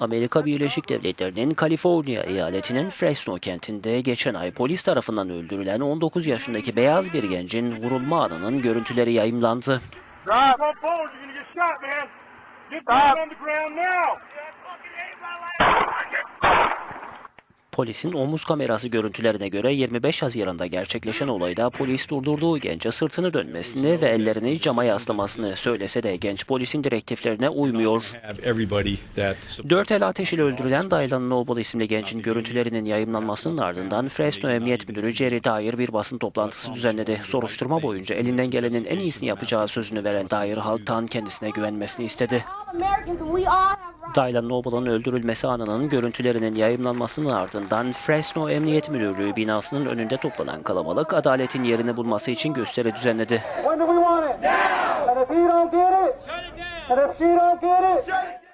Amerika Birleşik Devletleri'nin Kaliforniya eyaletinin Fresno kentinde geçen ay polis tarafından öldürülen 19 yaşındaki beyaz bir gencin vurulma anının görüntüleri yayımlandı. Drive. Polisin omuz kamerası görüntülerine göre 25 Haziran'da gerçekleşen olayda polis durdurduğu gence sırtını dönmesini ve ellerini cama yaslamasını söylese de genç polisin direktiflerine uymuyor. Dört el ateşiyle öldürülen Dylan Noble isimli gencin görüntülerinin yayımlanmasının ardından Fresno Emniyet Müdürü Jerry Dyer bir basın toplantısı düzenledi. Soruşturma boyunca elinden gelenin en iyisini yapacağı sözünü veren Dyer halktan kendisine güvenmesini istedi. Dylan Noble'ın öldürülmesi anının görüntülerinin yayımlanmasının ardından Fresno Emniyet Müdürlüğü binasının önünde toplanan kalabalık adaletin yerini bulması için gösteri düzenledi.